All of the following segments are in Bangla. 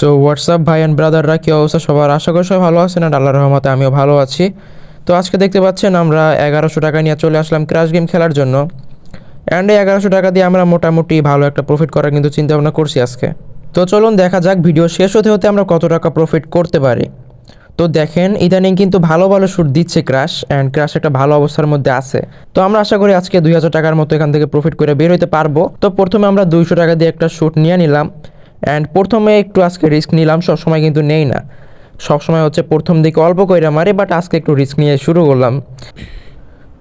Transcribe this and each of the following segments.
সো হোয়াটসঅ্যাপ ভাই অ্যান্ড ব্রাদাররা কী অবস্থা? সবার আশা করি সবাই ভালো আছেন আর আল্লাহর রহমতে আমিও ভালো আছি। তো আজকে দেখতে পাচ্ছেন আমরা এগারোশো টাকা নিয়ে চলে আসলাম ক্রাশ গেম খেলার জন্য। অ্যান্ড এই এগারোশো টাকা দিয়ে আমরা মোটামুটি ভালো একটা প্রফিট করার কিন্তু চিন্তা ভাবনা করছি আজকে। তো চলুন দেখা যাক ভিডিও শেষ হতে হতে আমরা কত টাকা প্রফিট করতে পারি। তো দেখেন, ইদানিং কিন্তু ভালো ভালো শ্যুট দিচ্ছে ক্রাশ অ্যান্ড ক্রাশ একটা ভালো অবস্থার মধ্যে আছে। তো আমরা আশা করি আজকে দুই হাজার টাকার মতো এখান থেকে প্রফিট করে বের হতে পারব। তো প্রথমে আমরা দুইশো টাকা দিয়ে একটা শ্যুট নিয়ে নিলাম। অ্যান্ড প্রথমে একটু আজকে রিস্ক নিলাম, সবসময় কিন্তু নেই না। সবসময় হচ্ছে প্রথম দিকে অল্প করে মারে বাট আজকে একটু রিস্ক নিয়ে শুরু করলাম।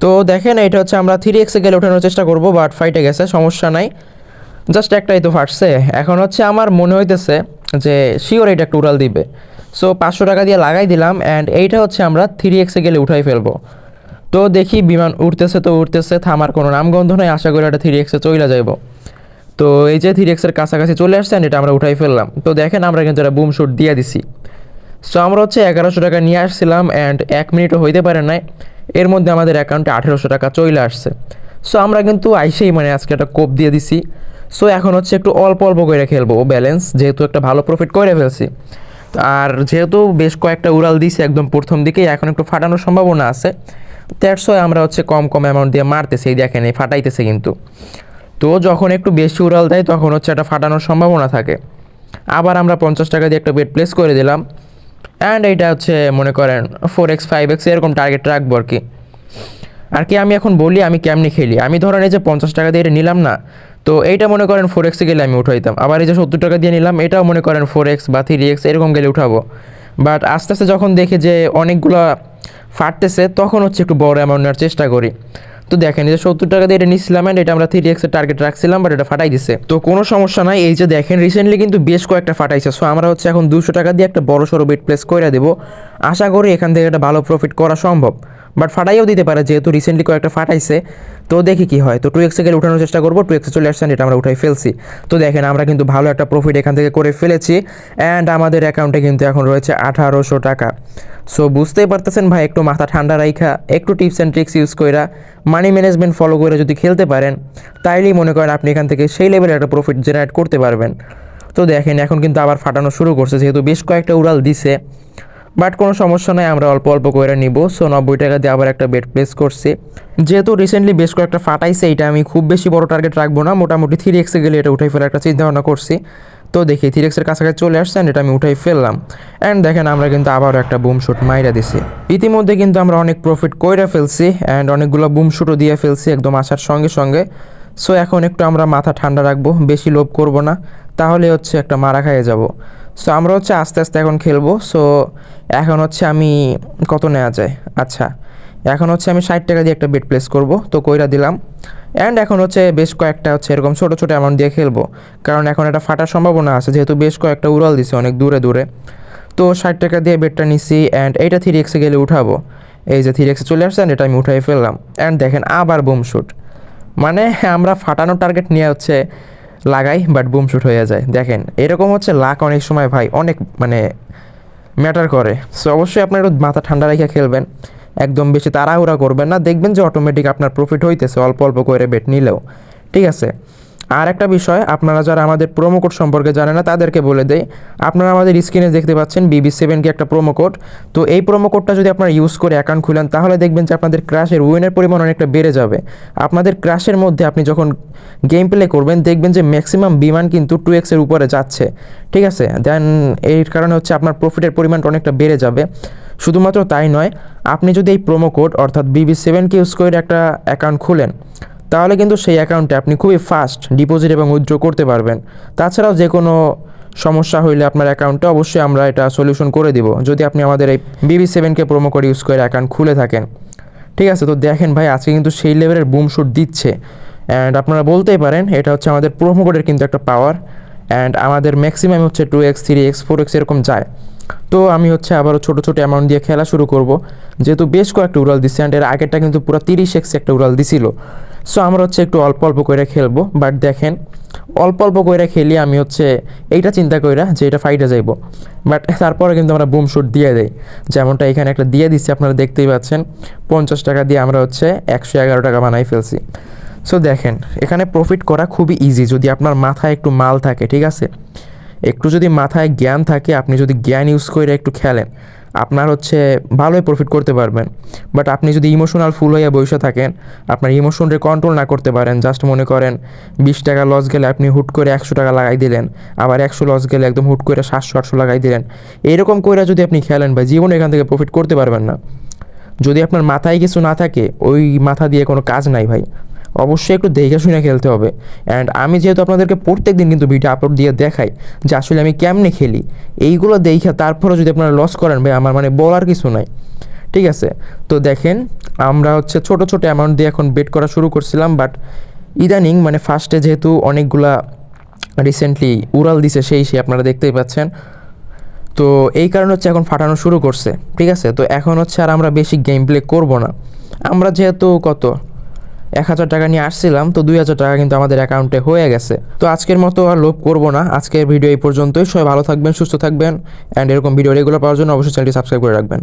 তো দেখেন, এটা হচ্ছে আমরা থ্রি এক্সে গেলে ওঠানোর চেষ্টা করব বাট ফাইটে গেছে, সমস্যা নাই। জাস্ট একটাই তো ফাটছে। এখন হচ্ছে আমার মনে হইতেছে যে শিওর এটা একটু উড়াল দিবে। সো পাঁচশো টাকা দিয়ে লাগাই দিলাম অ্যান্ড এইটা হচ্ছে আমরা থ্রি এক্সে গেলে উঠাই ফেলব। তো দেখি বিমান উঠতেছে তো উঠতেছে থামার কোনো নামগন্ধ নয় আশা করি এটা থ্রি এক্সে চলে যাইব। তো এই যে থ্রি এক্সের কাছাকাছি চলে আসছে এটা আমরা উঠাই ফেললাম। তো দেখেন আমরা কিন্তু এটা বুম শুট দিয়ে দিছি। সো আমরা হচ্ছে এগারোশো টাকা নিয়ে আসছিলাম অ্যান্ড এক মিনিটও হইতে পারে নাই। এর মধ্যে আমাদের অ্যাকাউন্টে আঠেরোশো টাকা চলে আসছে। সো আমরা কিন্তু আইসেই মানে আজকে একটা কোপ দিয়ে দিছি। সো এখন হচ্ছে একটু অল্প অল্প করে খেলব ব্যালেন্স যেহেতু একটা ভালো প্রফিট করে ফেলছি। আর যেহেতু বেশ কয়েকটা উড়াল দিছি একদম প্রথম দিকেই, এখন একটু ফাটানোর সম্ভাবনা আছে। দ্যাটস আমরা হচ্ছে কম কম অ্যামাউন্ট দিয়ে মারতেছি। এই দেখেন, এই ফাটাইতেছে কিন্তু। তো যখন একটু বেশি উড়াল দেয়, তখন হচ্ছে একটা ফাটানোর সম্ভাবনা থাকে। আবার আমরা পঞ্চাশ টাকা দিয়ে একটা বেড প্লেস করে দিলাম। অ্যান্ড এইটা হচ্ছে মনে করেন ফোর এক্স ফাইভ এক্স এরকম টার্গেট রাখব আর কি। আর কি আমি এখন বলি, আমি কেমনি খেলি? আমি ধরেন এই যে পঞ্চাশ টাকা দিয়ে এটা নিলাম না, তো এইটা মনে করেন ফোর এক্সে গেলে আমি উঠাইতাম। আবার এই যে সত্তর টাকা দিয়ে নিলাম, এটাও মনে করেন ফোর এক্স বা থ্রি এক্স এরকম গেলে উঠাবো। বাট আস্তে আস্তে যখন দেখি যে অনেকগুলো ফাটতেছে, তখন হচ্ছে একটু বড় অ্যামাউন্ট নেওয়ার চেষ্টা করি। তো দেখেন যে সত্তর টাকা দিয়ে এটা নিচ্ছিলাম অ্যান্ড এটা আমরা থ্রি এক্সের টার্গেট রাখছিলাম বাট এটা ফাটাই দিছে। তো কোনো সমস্যা নাই, এই যে দেখেন রিসেন্টলি কিন্তু বেশ কয়েকটা ফাটাইছে। সো আমরা হচ্ছে এখন দুশো টাকা দিয়ে একটা বড় সড়ো বেড প্লেস করে দেবো। আশা করি এখান থেকে একটা ভালো প্রফিট করা সম্ভব। বাট ফাটাইও দিতে পারে, যেহেতু রিসেন্টলি কয়েকটা ফাটাইছে। তো দেখি কি হয়। তো টু এক্সে গেলে উঠানোর চেষ্টা করব টু এক্সে চলে আসছেন, এটা আমরা উঠাই ফেলছি। তো দেখেন, আমরা কিন্তু ভালো একটা প্রফিট এখান থেকে করে ফেলেছি। অ্যান্ড আমাদের অ্যাকাউন্টে কিন্তু এখন রয়েছে আঠারোশো টাকা। সো বুঝতেই পারতেছেন ভাই, একটু মাথা ঠান্ডা রাইখা, একটু টিপস অ্যান্ড ট্রিক্স ইউজ কইরা মানি ম্যানেজমেন্ট ফলো করে যদি খেলতে পারেন, তাইলেই মনে করেন আপনি এখান থেকে সেই লেভেলের একটা প্রফিট জেনারেট করতে পারবেন। তো দেখেন, এখন কিন্তু আবার ফাটানো শুরু করছে, যেহেতু বেশ কয়েকটা উড়াল দিছে। বাট কোনো সমস্যা নয় আমরা অল্প অল্প করে নিব। সো নব্বই টাকা দিয়ে আবার একটা বেড প্লেস করছি। যেহেতু রিসেন্টলি বেশ কয়েকটা ফাটাইছে, এটা আমি খুব বেশি বড় টার্গেট রাখব না। মোটামুটি থ্রি এক্সে গেলে এটা উঠে ফেলার একটা চিন্তা ভাবনা করছি। তো দেখি থ্রি এক্সের কাছাকাছি চলে আসছেন এটা আমি উঠাই ফেললাম। অ্যান্ড দেখেন আমরা কিন্তু আবারও একটা বুম শুট মাইরা দিছি। ইতিমধ্যে কিন্তু আমরা অনেক প্রফিট কইরা ফেলছি অ্যান্ড অনেকগুলো বুম শুটও দিয়ে ফেলছি একদম আসার সঙ্গে সঙ্গে। সো এখন একটু আমরা মাথা ঠান্ডা রাখব, বেশি লোভ করব না, তাহলে হচ্ছে একটা মারা খাইয়ে যাব। সো আমরা হচ্ছে আস্তে আস্তে এখন খেলব। সো এখন হচ্ছে আমি কত নেওয়া যায়? আচ্ছা এখন হচ্ছে আমি ষাট টাকা দিয়ে একটা বেড প্লেস করব। তো কইরা দিলাম অ্যান্ড এখন হচ্ছে বেশ কয়েকটা হচ্ছে এরকম ছোটো ছোটো অ্যামাউন্ট দিয়ে খেলব। কারণ এখন এটা ফাটার সম্ভাবনা আছে, যেহেতু বেশ কয়েকটা উড়াল দিছে অনেক দূরে দূরে। তো ষাট টাকা দিয়ে বেডটা নিছি অ্যান্ড এইটা থ্রি এক্সে গেলে উঠাবো। এই যে থ্রি এক্সে চলে আসছে and এটা আমি উঠাই ফেললাম। অ্যান্ড দেখেন আবার বুম শুট মানে আমরা ফাটানোর টার্গেট নিয়ে হচ্ছে লাগাই বাট বুম শুট হয়ে যায়। দেখেন, এরকম হচ্ছে লাক অনেক সময় ভাই, অনেক মানে ম্যাটার করে। সো অবশ্যই আপনার একটু মাথা ঠান্ডা রেখে খেলবেন। একদম বেশি তাড়াহুড়া করবেন না। দেখবেন যে অটোমেটিক আপনার প্রফিট হইতেছে, অল্প অল্প করে বেট নিলেও। ঠিক আছে? আর একটা বিষয়, আপনারা যারা আমাদের প্রোমো কোড সম্পর্কে জানেন না, তাদেরকে বলে দেয় আপনারা আমাদের স্ক্রিনে দেখতে পাচ্ছেন বিবি সেভেন সেভেনকে একটা প্রোমো কোড তো এই প্রোমো কোডটা যদি আপনারা ইউজ করে অ্যাকাউন্ট খুলেন, তাহলে দেখবেন যে আপনাদের ক্রাশের উইনের পরিমাণ অনেকটা বেড়ে যাবে। আপনাদের ক্রাশের মধ্যে আপনি যখন গেম প্লে করবেন, দেখবেন যে ম্যাক্সিমাম বিমান কিন্তু টু এক্সের উপরে যাচ্ছে। ঠিক আছে? দেন এর কারণে হচ্ছে আপনার প্রফিটের পরিমাণটা অনেকটা বেড়ে যাবে। শুধুমাত্র তাই নয়, আপনি যদি এই প্রোমো কোড অর্থাৎ বিবি সেভেনকে ইউজ করে একটা অ্যাকাউন্ট খুলেন, তাহলে কিন্তু সেই অ্যাকাউন্টে আপনি খুবই ফাস্ট ডিপোজিট এবং উইথড্র করতে পারবেন। তাছাড়াও যে কোনো সমস্যা হইলে আপনার অ্যাকাউন্টে অবশ্যই আমরা এটা সলিউশন করে দিব, যদি আপনি আমাদের এই বিবি সেভেনকে প্রোমো কোড ইউজ করে অ্যাকাউন্ট খুলে থাকেন। ঠিক আছে, তো দেখেন ভাই, আজকে কিন্তু সেই লেভেলের বুম শুট দিচ্ছে। অ্যান্ড আপনারা বলতেই পারেন, এটা হচ্ছে আমাদের প্রোমো কোডের কিন্তু একটা পাওয়ার অ্যান্ড আমাদের ম্যাক্সিমাম হচ্ছে two x three x four x এরকম যায়। তো আমি হচ্ছে আবারও ছোটো ছোটো অ্যামাউন্ট দিয়ে খেলা শুরু করব। যেহেতু বেশ কয়েকটা উড়াল দিচ্ছে অ্যান্ড এর আগেরটা কিন্তু পুরো তিরিশ এক্স একটা উড়াল দিছিল। সো আমরা হচ্ছে একটু অল্প অল্প করে খেলব। বাট দেখেন, অল্প অল্প করে খেলি আমি হচ্ছে এইটা চিন্তা কইরা যে এটা ফাইটে যাইব। বাট তারপরে কিন্তু আমরা বুম শুট দিয়ে দেই। যেমনটা এখানে একটা দিয়ে দিচ্ছি আপনারা দেখতেই পাচ্ছেন। পঞ্চাশ টাকা দিয়ে আমরা হচ্ছে একশো এগারো টাকা বানাই ফেলছি। সো দেখেন, এখানে প্রফিট করা খুবই ইজি যদি আপনার মাথায় একটু মাল থাকে, ঠিক আছে? একটু যদি মাথায় জ্ঞান থাকে, আপনি যদি জ্ঞান ইউজ করে একটু খেলেন, আপনার হচ্ছে ভালোই প্রফিট করতে পারবেন। বাট আপনি যদি ইমোশনাল ফুল হয়ে বসে থাকেন, আপনার ইমোশনকে কন্ট্রোল না করতে পারেন। জাস্ট মনে করেন, বিশ টাকা লস গেলে আপনি হুট করে একশো টাকা লাগাই দিলেন, আবার একশো লস গেলে একদম হুট করে সাতশো, আটশো লাগাই দিলেন। এরকম করে যদি আপনি খেলেন বা জীবনে এখান থেকে প্রফিট করতে পারবেন না। যদি আপনার মাথায় কিছু না থাকে, ওই মাথা দিয়ে কোনো কাজ নাই ভাই। অবশ্যই একটু দেখে শুনে খেলতে হবে। অ্যান্ড আমি যেহেতু আপনাদেরকে প্রত্যেক দিন কিন্তু ভিডিও আপলোড দিয়ে দেখাই যে আসলে আমি কেমনে খেলি, এইগুলো দেখে তারপরে যদি আপনারা লস করেন ভাই, আমার মানে বলার কিছু নাই। ঠিক আছে? তো দেখেন, আমরা হচ্ছে ছোট ছোট অ্যামাউন্ট দিয়ে এখন বেট করা শুরু করছিলাম বাট ইদানিং মানে ফার্স্টে যেহেতু অনেকগুলা রিসেন্টলি উড়াল দিছে সেই সে আপনারা দেখতেই পাচ্ছেন। তো এই কারণে হচ্ছে এখন ফাটানো শুরু করছে। ঠিক আছে? তো এখন হচ্ছে আর আমরা বেশি গেম প্লে করব না। আমরা যেহেতু কত? এক হাজার টাকা নিয়ে আসছিলাম, তো দুই হাজার টাকা কিন্তু আমাদের অ্যাকাউন্টে হয়ে গেছে। তো আজকের মতো আর লোভ করব না। আজকের ভিডিও এই পর্যন্তই। সবাই ভালো থাকবেন, সুস্থ থাকবেন অ্যান্ড এরকম ভিডিও রেগুলার পাওয়ার জন্য অবশ্যই চ্যানেলটি সাবস্ক্রাইব করে রাখবেন।